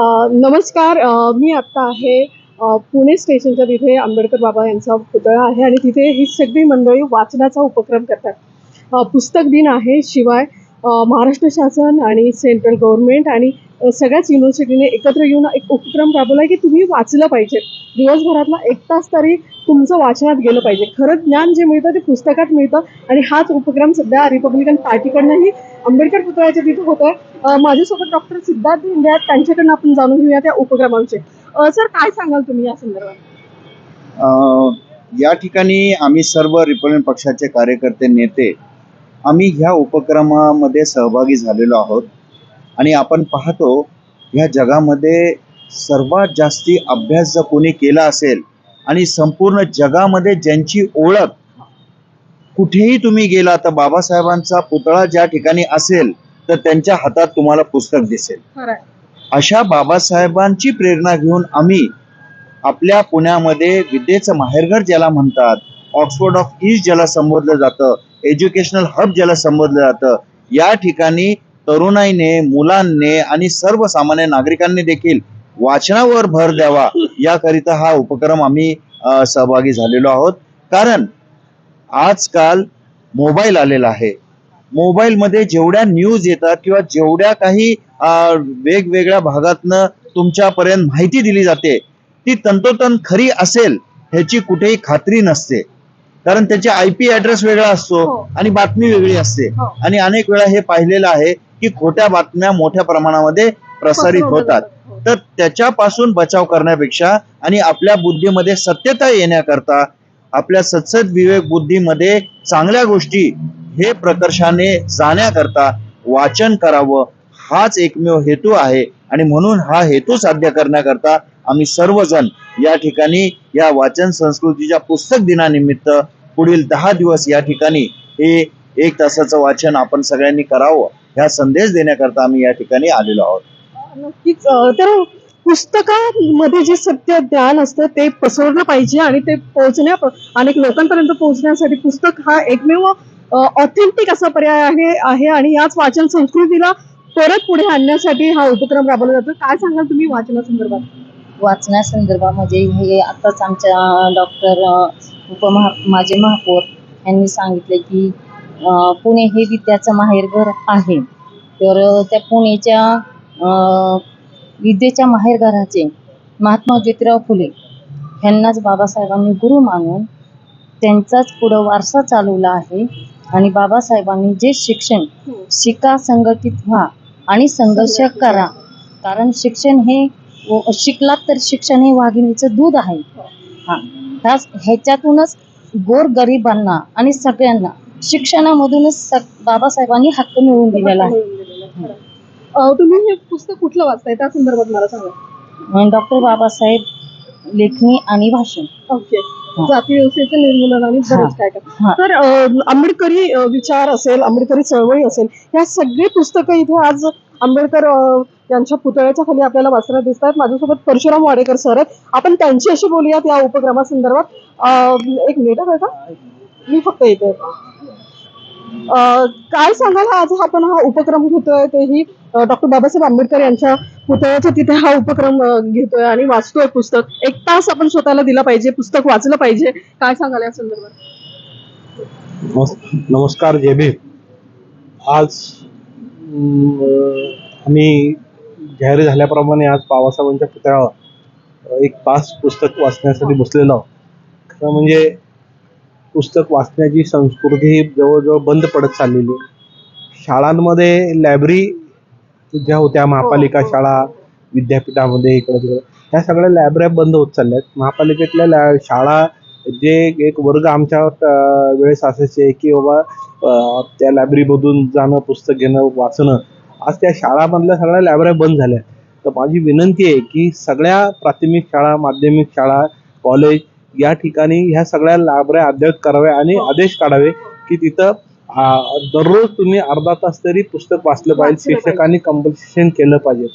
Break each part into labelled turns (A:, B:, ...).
A: नमस्कार मी आत्ता आहे पुणे स्टेशनच्या तिथे आंबेडकर बाबा यांचा पुतळा आहे आणि तिथे ही सगळी मंडळी वाचनाचा उपक्रम करतात. पुस्तक दिन आहे शिवाय महाराष्ट्र शासन आणि सेंट्रल गव्हर्नमेंट आणि सगळ्याच युनिव्हर्सिटीने एकत्र येऊन एक उपक्रम राबवला आहे की तुम्ही वाचलं पाहिजे. दिवसभरातला एक तास तरी तुमचं वाचनात गेलं पाहिजे. खरं ज्ञान जे मिळतं ते पुस्तकात मिळतं आणि हाच उपक्रम सध्या रिपब्लिकन पार्टीकडनंही आंबेडकर पुतळ्याच्या तिथे होत आहे माझ्यासोबत डॉक्टर सिद्धार्थ भेंडे आहेत. त्यांच्याकडनं आपण जाणून घेऊया त्या उपक्रमांचे सर काय सांगाल तुम्ही या संदर्भात?
B: या ठिकाणी आम्ही सर्व रिपब्लिकन पक्षाचे कार्यकर्ते नेते आम्ही ह्या उपक्रमामध्ये सहभागी झालेलो आहोत. आणि आपण पाहतो ह्या जगामध्ये सर्वात जास्ती अभ्यास जर कोणी केला असेल आणि संपूर्ण जगामध्ये ज्यांची ओळख कुठेही तुम्ही गेला तर बाबासाहेबांचा पुतळा ज्या ठिकाणी असेल तर त्यांच्या हातात तुम्हाला पुस्तक दिसेल. अशा बाबासाहेबांची प्रेरणा घेऊन आम्ही आपल्या पुण्यामध्ये विद्येचं माहेरघर ज्याला म्हणतात ऑक्सफोर्ड ऑफ ईस्ट ज्याला संबोधलं जातं एज्युकेशनल हब ज्याला संबोधलं जातं. या ठिकाणी तरुणाईने मुलांनी आणि सर्वसामान्य नागरिकांनी देखील वाचनावर भर द्यावा याकरिता हा उपक्रम आम्ही सहभागी झालेलो आहोत. कारण आजकाल मोबाईल आलेला आहे. मोबाईलमध्ये जेवढ्या न्यूज येतात किंवा जेवढ्या काही वेगवेगळ्या भागातनं तुमच्यापर्यंत माहिती दिली जाते ती तंतोतंत खरी असेल ह्याची कुठेही खात्री नसते. कारण त्याचा आय पी ऍड्रेस वेगळा असतो
A: हो.
B: आणि बातमी वेगळी असते
A: हो.
B: आणि अनेक वेळा हे पाहिलेलं आहे की खोट्या बातम्या मोठ्या प्रमाणामध्ये प्रसारित होतात.
A: हो.
B: तर त्याच्यापासून बचाव करण्यापेक्षा आणि आपल्या बुद्धीमध्ये सत्यता येण्याकरता आपल्या सत्सद विवेक बुद्धीमध्ये चांगल्या गोष्टी हे प्रकर्षाने जाण्याकरता वाचन करावं हाच एकमेव हेतू आहे आणि म्हणून हा हेतू साध्य करण्याकरता आम्ही सर्वजण या ठिकाणी या वाचन संस्कृतीच्या पुस्तक दिनानिमित्त पुढील दहा दिवस या ठिकाणी हे एक तासाचं वाचन आपण सगळ्यांनी करावं ह्या संदेश देण्याकरता आम्ही या ठिकाणी आलेलो आहोत.
A: नक्कीच तर पुस्तकामध्ये जे सत्य ज्ञान असतं ते पसरलं पाहिजे आणि ते पोहोचण्या अनेक लोकांपर्यंत पोहोचण्यासाठी पुस्तक हा एकमेव ऑथेंटिक असा पर्याय आहे आहे आणि याच वाचन संस्कृतीला परत पुढे आणण्यासाठी हा उपक्रम राबवला जातो. काय सांगाल तुम्ही वाचनासंदर्भात?
C: वाचण्यासंदर्भामध्ये हे आताच आमच्या डॉक्टर उपमहा माजी महापौर यांनी सांगितले की पुणे हे विद्याचं माहेरघर आहे. तर त्या पुणेच्या विद्येच्या माहेरघराचे महात्मा ज्योतिराव फुले यांनाच बाबासाहेबांनी गुरु मानून त्यांचाच पुढं वारसा चालवला आहे आणि बाबासाहेबांनी जे शिक्षण शिका संघटित व्हा आणि संघर्ष करा. कारण शिक्षण हे शिकलात तर शिक्षण हे वाघिणीचं दूध आहे. हा. ह्याच ह्याच्यातूनच गोर गरिबांना आणि सगळ्यांना शिक्षणामधूनच बाबासाहेबांनी हक्क मिळवून दिलेला आहे.
A: अ, तुम्ही हे पुस्तक कुठलं वाचताय? त्या संदर्भात मला सांगा.
C: डॉक्टर बाबासाहेब लेखणी आणि भाषण.
A: ओके. जाती व्यवस्थेचं निर्मूलन आणि बरेच. काय काय.
C: हा.
A: तर अ, आंबेडकरी अ, विचार असेल आंबेडकरी चळवळी असेल ह्या सगळी पुस्तकं इथे आज आंबेडकर अ, यांच्या पुतळ्याच्या खाली आपल्याला वाचण्यात दिसत आहेत माझ्यासोबत परशुराम वाडेकर सर आहेत. आपण त्यांच्याशी बोलूयात या उपक्रमासंदर्भात. एक मिनिट आहे का मी फक्त येते. काय सांगाल? आज आपण हा उपक्रम घेतोय तेही डॉक्टर बाबासाहेब आंबेडकर यांच्या पुतळ्याच्या तिथे हा उपक्रम घेतोय आणि वाचतोय पुस्तक. एक तास आपण स्वतःला दिला पाहिजे पुस्तक वाचलं पाहिजे. काय सांगाल या संदर्भात?
D: नमस्कार जय भीम. आज आम्ही जाहीर झाल्याप्रमाणे आज बाबासाहेबांच्या पुतळ्यावर एक तास पुस्तक वाचण्यासाठी बसलेलो खरं म्हणजे पुस्तक वाचण्याची संस्कृती ही जवळजवळ बंद पडत चाललेली आहे. शाळांमध्ये लायब्ररी ज्या होत्या महापालिका शाळा विद्यापीठामध्ये इकडे तिकडे ह्या सगळ्या लायब्रऱ्या बंद होत चालल्या आहेत महापालिकेतल्या ला शाळा जे एक वर्ग आमच्या वेळेस असायचे की बाबा त्या लायब्ररीमधून जाणं पुस्तक घेणं वाचणं आज त्या शाळामधल्या सगळ्या लायब्रऱ्या बंद झाल्या. तर माझी विनंती आहे की सगळ्या प्राथमिक शाळा माध्यमिक शाळा कॉलेज या ठिकाणी ह्या सगळ्या लायब्रऱ्या अद्यावत कराव्या आणि आदेश काढावे की तिथं दररोज तुम्ही अर्धा तास तरी पुस्तक वाचलं पाहिजे. शिक्षकांनी कंपल्सेशन केलं पाहिजे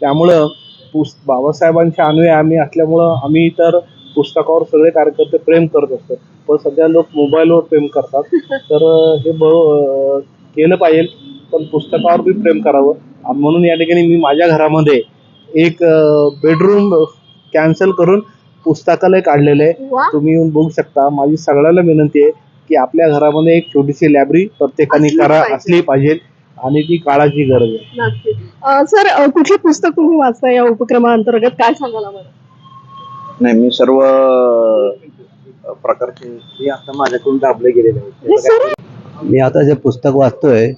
D: त्यामुळं पुस बाबासाहेबांचे अनुयायी आम्ही असल्यामुळं आम्ही तर पुस्तकावर सगळे कार्यकर्ते प्रेम करत असतो पण सध्या लोक मोबाईलवर प्रेम करतात तर हे केलं पाहिजे पण पुस्तकावर बी प्रेम करावं. म्हणून या ठिकाणी मी माझ्या घरामध्ये एक बेडरूम कॅन्सल करून पुस्तकालय काढलेलं आहे तुम्ही येऊन बघू शकता. माझी सगळ्याला विनंती आहे की आपल्या घरामध्ये एक छोटीशी लायब्ररी प्रत्येकाने करा
A: पाहिजे.
D: असली पाहिजे आणि ती काळाची गरज आहे.
A: सर कुठले पुस्तक तुम्ही वाचता या उपक्रमाअंतर्गत काय सांगाल
E: नाही मी सर्व प्रकारचे
D: आता माझ्याकडून दाबले गेलेले
A: सर
F: मी आता जे पुस्तक वाचतोय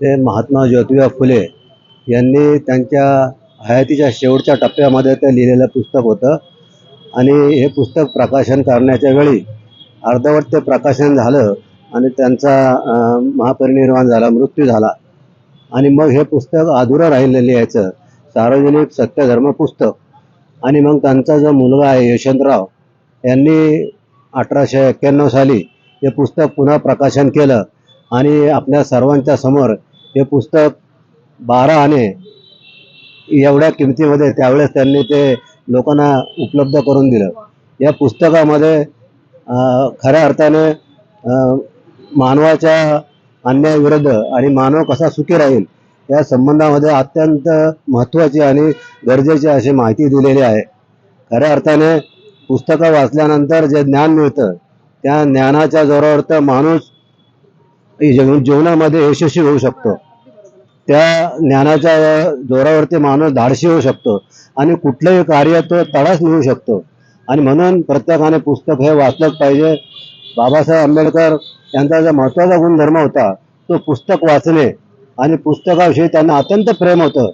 F: ते महात्मा ज्योतिबा फुले यांनी त्यांच्या हयातीच्या शेवटच्या टप्प्यामध्ये ते लिहिलेलं पुस्तक होतं. आणि हे पुस्तक प्रकाशन करण्याच्या वेळी अर्धवट ते प्रकाशन झालं आणि त्यांचा महापरिनिर्वाण झाला मृत्यू झाला. आणि मग हे पुस्तक अधुरं राहिलं लिहायचं सार्वजनिक सत्यधर्म पुस्तक. आणि मग त्यांचा जो मुलगा आहे यशवंतराव यांनी अठराशे एक्क्याण्णव साली हे पुस्तक पुन्हा प्रकाशन केलं. आणि आपल्या सर्वांच्या समोर हे पुस्तक बारा आणे एवढ्या किमतीमध्ये त्यावेळेस त्यांनी ते लोकांना उपलब्ध करून दिलं. या पुस्तकामध्ये खऱ्या अर्थाने मानवाच्या अन्यायाविरुद्ध आणि मानव कसा सुखी राहील या संबंधामध्ये अत्यंत महत्त्वाची आणि गरजेची अशी माहिती दिलेली आहे. खऱ्या अर्थाने पुस्तकं वाचल्यानंतर जे ज्ञान मिळतं त्या ज्ञानाच्या जोरावर तर माणूस जीवनामध्ये यशस्वी होऊ शकतो. त्या ज्ञानाच्या जोरावरती माणूस धाडशी होऊ शकतो आणि कुठलंही कार्य तो तडास मिळू शकतो. आणि म्हणून प्रत्येकाने पुस्तक हे वाचलंच पाहिजे. बाबासाहेब आंबेडकर यांचा जो महत्त्वाचा गुणधर्म होता तो पुस्तक वाचणे आणि पुस्तकाविषयी त्यांना अत्यंत प्रेम होतं.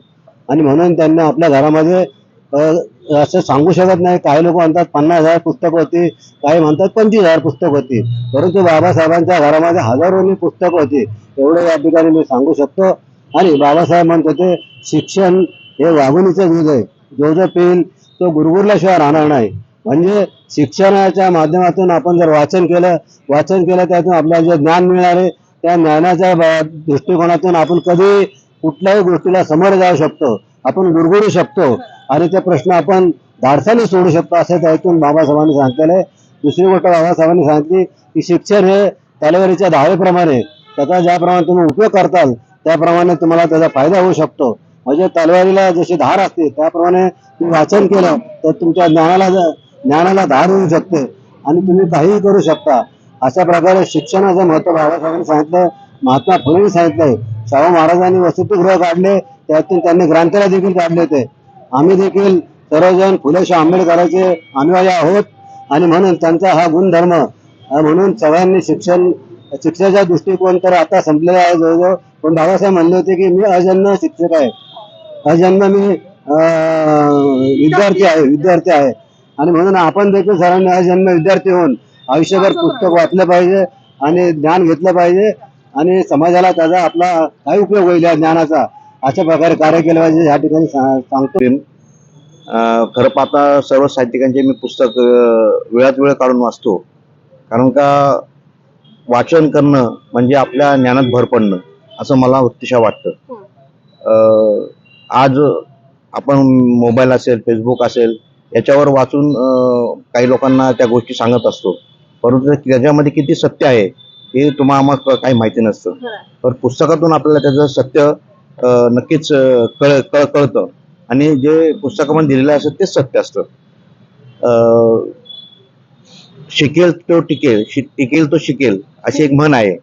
F: आणि म्हणून त्यांनी आपल्या घरामध्ये असं सांगू शकत नाही. काही लोक म्हणतात पन्नास हजार पुस्तक होती. काही म्हणतात पंचवीस हजार पुस्तक होती. परंतु बाबासाहेबांच्या घरामध्ये हजारोनी पुस्तक होती. एवढं या ठिकाणी मी सांगू शकतो. आणि बाबासाहेब म्हणत होते शिक्षण हे वाघुणीचं दूध आहे. जो जो पेल तो गुरगुरल्याशिवाय राहणार नाही. म्हणजे शिक्षणाच्या माध्यमातून आपण जर वाचन केलं वाचन केलं त्यातून आपल्याला जे ज्ञान मिळणार आहे त्या ज्ञानाच्या दृष्टिकोनातून आपण कधी कुठल्याही गोष्टीला समोर जाऊ शकतो. आपण गुरगुरू शकतो. आणि ते प्रश्न आपण धाडसाने सोडू शकतो असं त्यातून बाबासाहेबांनी सांगितलेलं आहे. दुसरी गोष्ट बाबासाहेबांनी सांगितली की शिक्षण हे तलवारीच्या धावेप्रमाणे त्याचा ज्याप्रमाणे तुम्ही उपयोग करताल त्याप्रमाणे तुम्हाला त्याचा फायदा होऊ शकतो. म्हणजे तलवारीला जशी धार असते त्याप्रमाणे तुम्ही वाचन केलं तर तुमच्या ज्ञानाला ज्ञानाला धार होऊ शकते आणि तुम्ही काहीही करू शकता. अशा प्रकारे शिक्षणाचं महत्त्व बाबासाहेबांनी सांगितलं महात्मा फुलेंनी सांगितलंय. शाहू महाराजांनी वसतिगृह काढले त्यातून त्यांनी ग्रंथालय देखील काढले होते. आम्ही देखील सर्वजण फुले शाह आंबेडकरांचे अनुयायी आहोत आणि म्हणून त्यांचा हा गुणधर्म म्हणून सगळ्यांनी शिक्षण शिक्षणाचा दृष्टिकोन तर आता संपलेला आहे जवळजवळ. पण बाबासाहेब म्हणले होते की मी अजन्म शिक्षक आहे. अजन्म मी विद्यार्थी आहे विद्यार्थी आहे. आणि म्हणून आपण देखील सर्वांनी अजन्म विद्यार्थी होऊन आयुष्यभर पुस्तक वाचलं पाहिजे आणि ज्ञान घेतलं पाहिजे. आणि समाजाला त्याचा आपला काय उपयोग होईल या ज्ञानाचा? अशा प्रकारे कार्य केलं पाहिजे या ठिकाणी सांगतो.
E: अ, खरं पाहता सर्व साहित्यिकांचे मी पुस्तक वेळात वेळ काढून वाचतो. कारण का वाचन करणं म्हणजे आपल्या ज्ञानात भर पडणं असं मला अतिशय वाटतं. अ, आज आपण मोबाईल असेल फेसबुक असेल याच्यावर वाचून अ, काही लोकांना त्या गोष्टी सांगत असतो. परंतु त्याच्यामध्ये किती सत्य आहे हे तुम्हाला आम्हाला काही माहिती नसतं. पण पुस्तकातून आपल्याला त्याचं सत्य नक्कीच कळ कळ कळतं. आणि जे पुस्तकामध्ये दिलेलं असतं तेच सत्य असतं. शिकेल तो टिकेल शि- टिकेल तो शिकेल अशी एक म्हण आहे.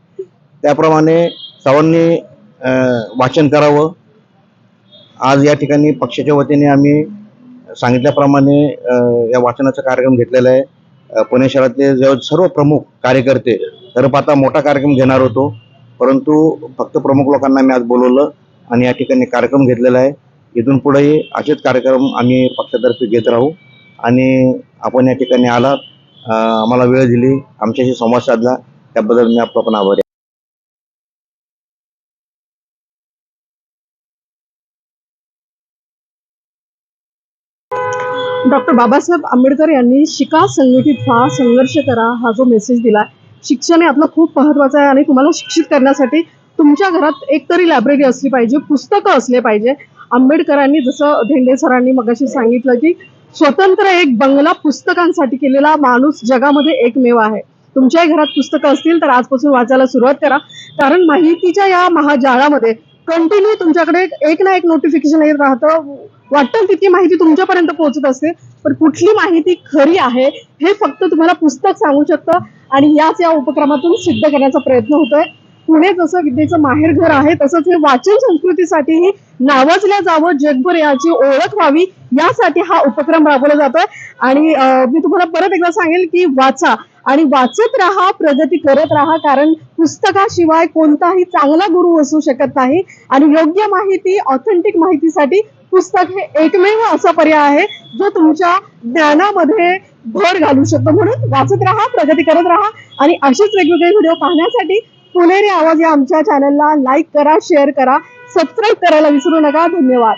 E: त्याप्रमाणे सर्वांनी वाचन करावं. आज या ठिकाणी पक्षाच्या वतीने आम्ही सांगितल्याप्रमाणे या वाचनाचा कार्यक्रम घेतलेला आहे. पुणे शहरातले जवळ सर्व प्रमुख कार्यकर्ते तर आता मोठा कार्यक्रम घेणार होतो. परंतु फक्त प्रमुख लोकांना मी आज बोलवलं. आणि या ठिकाणी कार्यक्रम घेतलेला आहे. इथून पुढेही असेच कार्यक्रम आम्ही पक्षातर्फे घेत राहू. आणि आपण या ठिकाणी आलात. आम्हाला वेळ दिली. आमच्याशी संवाद साधला. त्याबद्दल मी आपला पण आभारी
A: डॉक्टर बाबासाहेब आंबेडकर यांनी शिका संघटित व्हा संघर्ष करा हा जो मेसेज दिला शिक्षण हे आपलं खूप महत्वाचं आहे आणि तुम्हाला शिक्षित करण्यासाठी तुमच्या घरात एक तरी लायब्ररी असली पाहिजे पुस्तकं असले पाहिजे. आंबेडकरांनी जसं धेंडे सरांनी मगाशी सांगितलं की स्वतंत्र एक बंगला पुस्तकांसाठी केलेला माणूस जगामध्ये एकमेव आहे. तुमच्याही घरात पुस्तकं असतील तर आजपासून वाचायला सुरुवात करा. कारण माहितीच्या या महाजाळामध्ये कंटिन्यू तुमच्याकडे एक ना एक नोटिफिकेशन येत राहतं. वाटतं तितकी माहिती तुमच्यापर्यंत पोहोचत असते पण कुठली माहिती खरी आहे हे फक्त तुम्हाला पुस्तक सांगू शकतं आणि याच या उपक्रमातून सिद्ध करण्याचा प्रयत्न होतोय. पुणे जसं विद्येचं माहेरघर आहे तसंच हे वाचन संस्कृतीसाठीही नावाजल्या जावं जगभर याची ओळख व्हावी यासाठी हा उपक्रम राबवला जातोय. आणि मी तुम्हाला परत एकदा सांगेल की वाचा आणि वाचत राहा प्रगती करत राहा कारण पुस्तकाशिवाय कोणताही चांगला गुरु असू शकत नाही. आणि योग्य माहिती ऑथेंटिक माहितीसाठी पुस्तक हे एकमेव असा पर्याय आहे जो तुमच्या ज्ञानामध्ये भर घालू शकतो. म्हणून वाचत राहा प्रगती करत राहा आणि असेच वेगवेगळे व्हिडिओ पाहण्यासाठी पुणेरी आवाज या आमच्या चॅनलला लाईक करा शेअर करा सबस्क्राईब करायला विसरू नका. धन्यवाद.